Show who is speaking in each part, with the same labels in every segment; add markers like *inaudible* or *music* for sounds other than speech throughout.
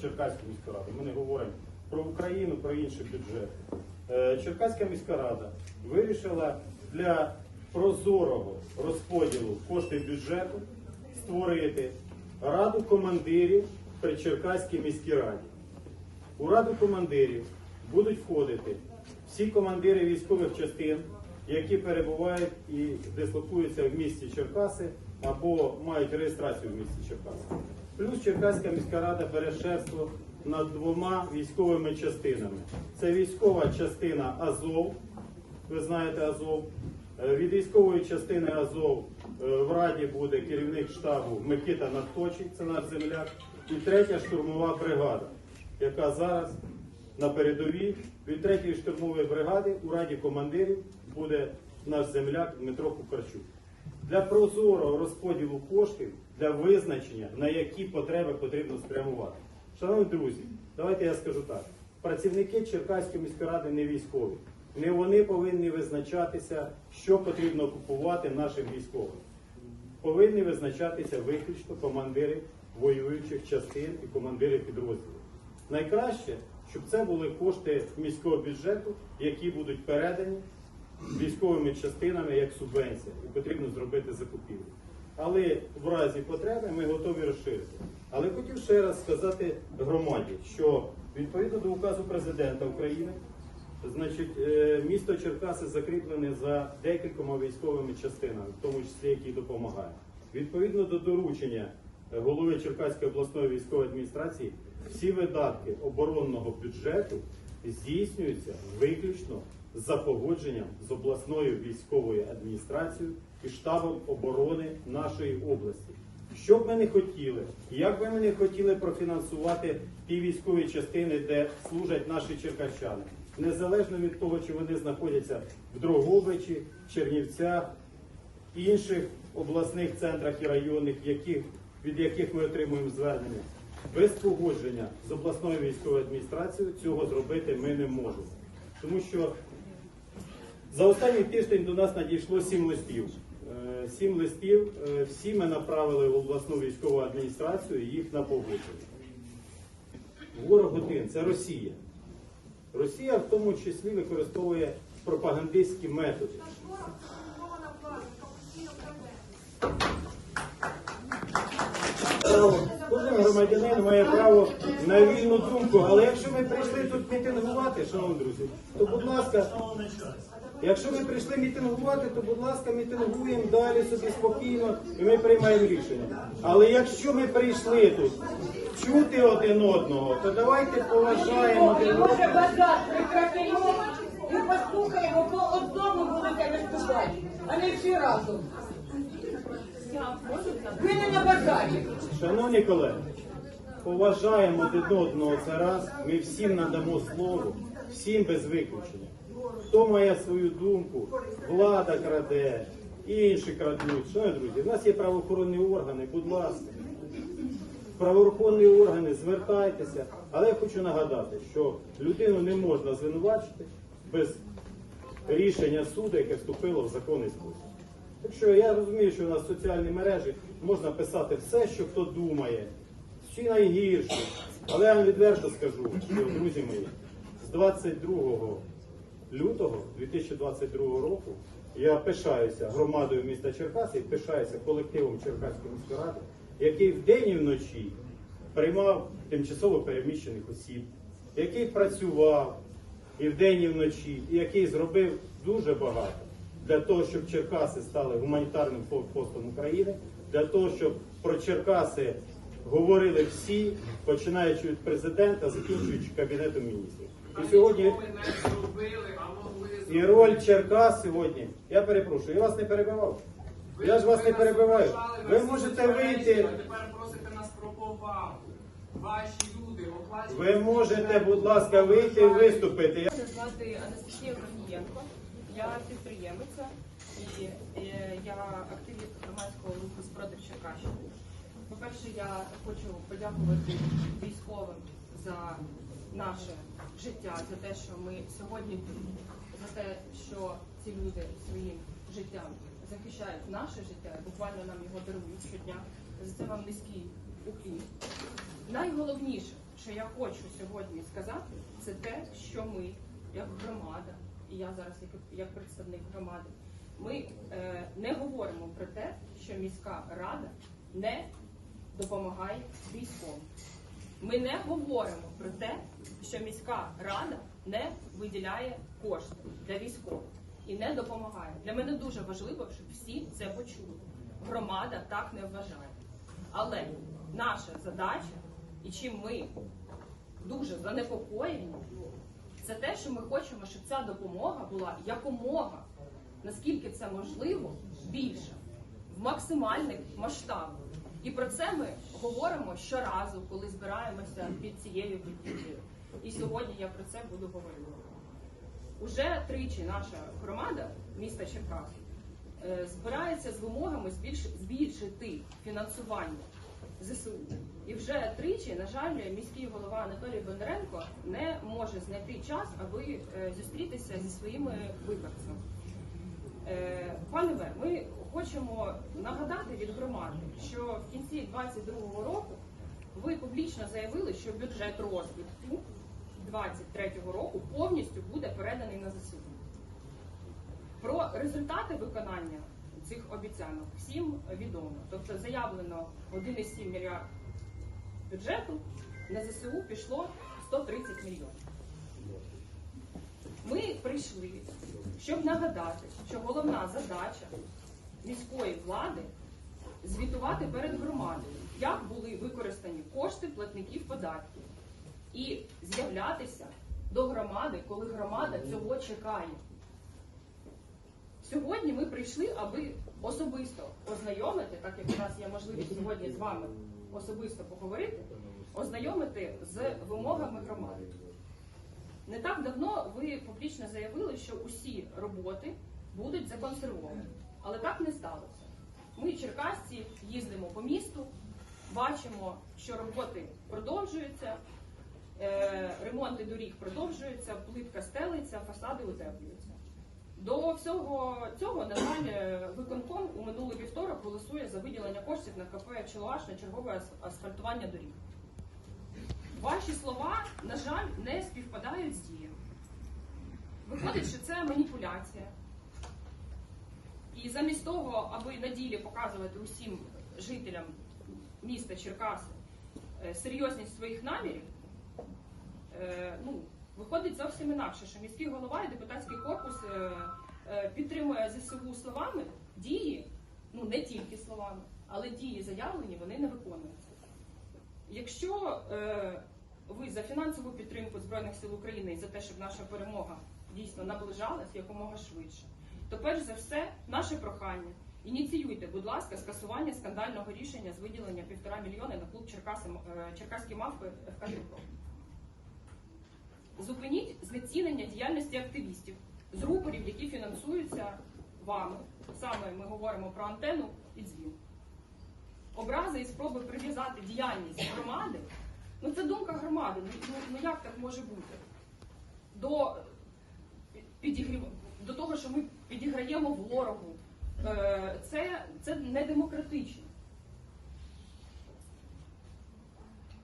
Speaker 1: Черкаську міську раду. Ми не говоримо про Україну, про інші бюджети. Е, Черкаська міська рада вирішила для прозорого розподілу коштів бюджету створити раду командирів при Черкаській міській раді. У раду командирів будуть входити всі командири військових частин, які перебувають і дислокуються в місті Черкаси або мають реєстрацію в місті Черкаси. Плюс Черкаська міська рада бере шефство над двома військовими частинами. Це військова частина Азов, ви знаєте Азов. Е, Від військової частини Азов е, в Раді буде керівник штабу Микита Надточий, це наш земляк, і третя штурмова бригада, яка зараз на передовій від третьої штурмової бригади у Раді командирів буде наш земляк Дмитро Кукарчук. Для прозорого розподілу коштів, для визначення, на які потреби потрібно спрямувати. Шановні друзі, давайте я скажу так. Працівники Черкаської міської ради не військові. Не вони повинні визначатися, що потрібно купувати нашим військовим. Повинні визначатися виключно командири воюючих частин і командири підрозділів. Найкраще, щоб це були кошти міського бюджету, які будуть передані військовими частинами як субвенція, і потрібно зробити закупівлю. Але в разі потреби ми готові розширити. Але хотів ще раз сказати громаді, що відповідно до указу президента України, значить, е, місто Черкаси закріплене за декількома військовими частинами, в тому числі які допомагають. Відповідно до доручення е, голови Черкаської обласної військової адміністрації, всі видатки оборонного бюджету здійснюються виключно за погодженням з обласною військовою адміністрацією і штабом оборони нашої області. Що б ми не хотіли, як би ми не хотіли профінансувати ті військові частини, де служать наші черкащани, незалежно від того, чи вони знаходяться в Дрогобичі, Чернівцях, інших обласних центрах і районних, яких, від яких ми отримуємо звернення, без погодження з обласною військовою адміністрацією цього зробити ми не можемо. Тому що за останній тиждень до нас надійшло сім листів. Е, Сім листів е, всі ми направили в обласну військову адміністрацію їх на погодження. Ворог один це Росія. Росія в тому числі використовує пропагандистські методи. Кожен громадянин має право на вільну думку, але якщо ми прийшли тут мітингувати, шановні друзі, то будь ласка, якщо ми прийшли мітингувати, то будь ласка, мітингуємо далі собі спокійно і ми приймаємо рішення. Але якщо ми прийшли тут чути один одного, то давайте поважаємо один
Speaker 2: Може базар прекратимо і послухаємо по одному будете виступати, а не всі разом. Ви не на базарі.
Speaker 1: Шановні колеги, поважаємо один одного це раз. Ми всім надамо слово, всім без виключення. Хто має свою думку, влада краде, інші крадуть. Шановні друзі, в нас є правоохоронні органи, будь ласка. Правоохоронні органи, звертайтеся. Але я хочу нагадати, що людину не можна звинувачити без рішення суду, яке вступило в законний спосіб. Так що я розумію, що у нас в соціальні мережі можна писати все, що хто думає, чи найгірше. Але я вам відверто скажу, що, друзі мої, з 22 лютого 2022 року я пишаюся громадою міста Черкаси і пишаюся колективом Черкаської міської ради, який вдень і вночі приймав тимчасово переміщених осіб, який працював і вдень, і вночі, і який зробив дуже багато для того, щоб Черкаси стали гуманітарним постом України, для того, щоб про Черкаси говорили всі, починаючи від президента, закінчуючи кабінетом міністрів. І сьогодні і роль Черкас сьогодні. Я перепрошую, я вас не перебивав. Я ж вас не перебиваю. Ви можете вийти.
Speaker 3: Тепер просите нас про повагу.
Speaker 1: Ви можете, будь ласка, вийти і виступити. Я-
Speaker 4: звати Анастасія Корнієнко, я підприємиця і я активіст громадського руху спротив Черкащини. По-перше, я хочу подякувати військовим за наше життя, за те, що ми сьогодні тут, за те, що ці люди своїм життям захищають наше життя, буквально нам його дарують щодня. За це вам низький уклін. Найголовніше, що я хочу сьогодні сказати, це те, що ми, як громада, і я зараз як, представник громади, ми е, не говоримо про те, що міська рада не допомагає військовим. Ми не говоримо про те, що міська рада не виділяє кошти для військових і не допомагає. Для мене дуже важливо, щоб всі це почули. Громада так не вважає. Але наша задача, і чим ми дуже занепокоєні, це те, що ми хочемо, щоб ця допомога була якомога, наскільки це можливо, більша, в максимальних масштабах. І про це ми говоримо щоразу, коли збираємося під цією будівлею. І сьогодні я про це буду говорити. Уже тричі наша громада міста Черкас е, збирається з вимогами збільш- збільшити фінансування ЗСУ. І вже тричі, на жаль, міський голова Анатолій Бондаренко не може знайти час, аби е, зустрітися зі своїми виборцями. Е, Пане Вер, ми хочемо нагадати від громади, що в кінці 22-го року ви публічно заявили, що бюджет розвитку 23-го року повністю буде переданий на ЗСУ. Про результати виконання цих обіцянок всім відомо. Тобто заявлено 1,7 мільярд бюджету, на ЗСУ пішло 130 мільйонів. Ми прийшли, щоб нагадати, що головна задача міської влади звітувати перед громадою, як були використані кошти платників податків, і з'являтися до громади, коли громада цього чекає. Сьогодні ми прийшли, аби особисто ознайомити, так як у нас є можливість сьогодні з вами особисто поговорити, ознайомити з вимогами громади. Не так давно ви публічно заявили, що усі роботи будуть законсервовані, але так не сталося. Ми, черкасці, їздимо по місту, бачимо, що роботи продовжуються, е, ремонти доріг продовжуються, плитка стелиться, фасади утеплюються. До всього цього, на жаль, е, виконком у минулий вівторок голосує за виділення коштів на КП «Челуаш» на чергове асфальтування доріг. Ваші слова, на жаль, не співпадають з діями. Виходить, що це маніпуляція. І замість того, аби на ділі показувати усім жителям міста Черкаси е, серйозність своїх намірів, е, ну, виходить зовсім інакше, що міський голова і депутатський корпус е, підтримує ЗСУ словами, дії, ну не тільки словами, але дії заявлені, вони не виконуються. Якщо ви за фінансову підтримку Збройних сил України і за те, щоб наша перемога дійсно наближалась якомога швидше, то перш за все наше прохання. Ініціюйте, будь ласка, скасування скандального рішення з виділення півтора мільйони на клуб Черкаси, е, Черкаські мавпи ФК Дніпро. Зупиніть знецінення діяльності активістів з рупорів, які фінансуються вами. Саме ми говоримо про антенну і дзвін. Образи і спроби прив'язати діяльність громади. Ну це думка громади. Ну, ну, ну як так може бути? До, підігрів... до того, що ми підіграємо ворогу. Е, Це, це не демократично.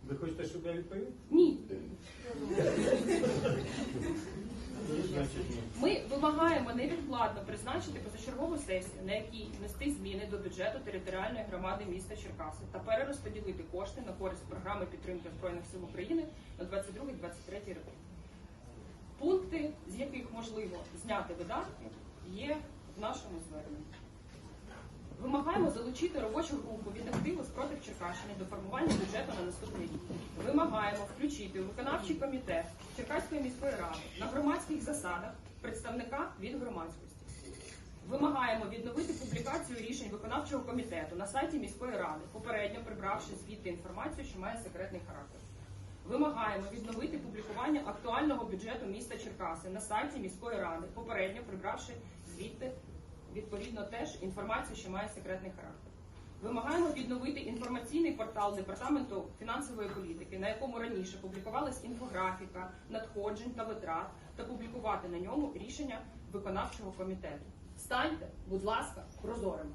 Speaker 1: Ви хочете, щоб я відповів?
Speaker 4: Ні. *laughs* Ми вимагаємо невідкладно призначити позачергову сесію, на якій внести зміни до бюджету територіальної громади міста Черкаси та перерозподілити кошти на користь програми підтримки Збройних сил України на 22-23 роки. Пункти, з яких можливо зняти видатки, є в нашому зверненні. Вимагаємо залучити робочу групу від активу спротив Черкащини до формування бюджету на наступний рік. Вимагаємо включити виконавчий комітет Черкаської міської ради на громадських засадах представника від громадськості. Вимагаємо відновити публікацію рішень виконавчого комітету на сайті міської ради, попередньо прибравши звідти інформацію, що має секретний характер. Вимагаємо відновити публікування актуального бюджету міста Черкаси на сайті міської ради, попередньо прибравши звідти відповідно теж інформацію, що має секретний характер. Вимагаємо відновити інформаційний портал департаменту фінансової політики, на якому раніше публікувалась інфографіка надходжень та витрат, та публікувати на ньому рішення виконавчого комітету. Станьте, будь ласка, прозорими.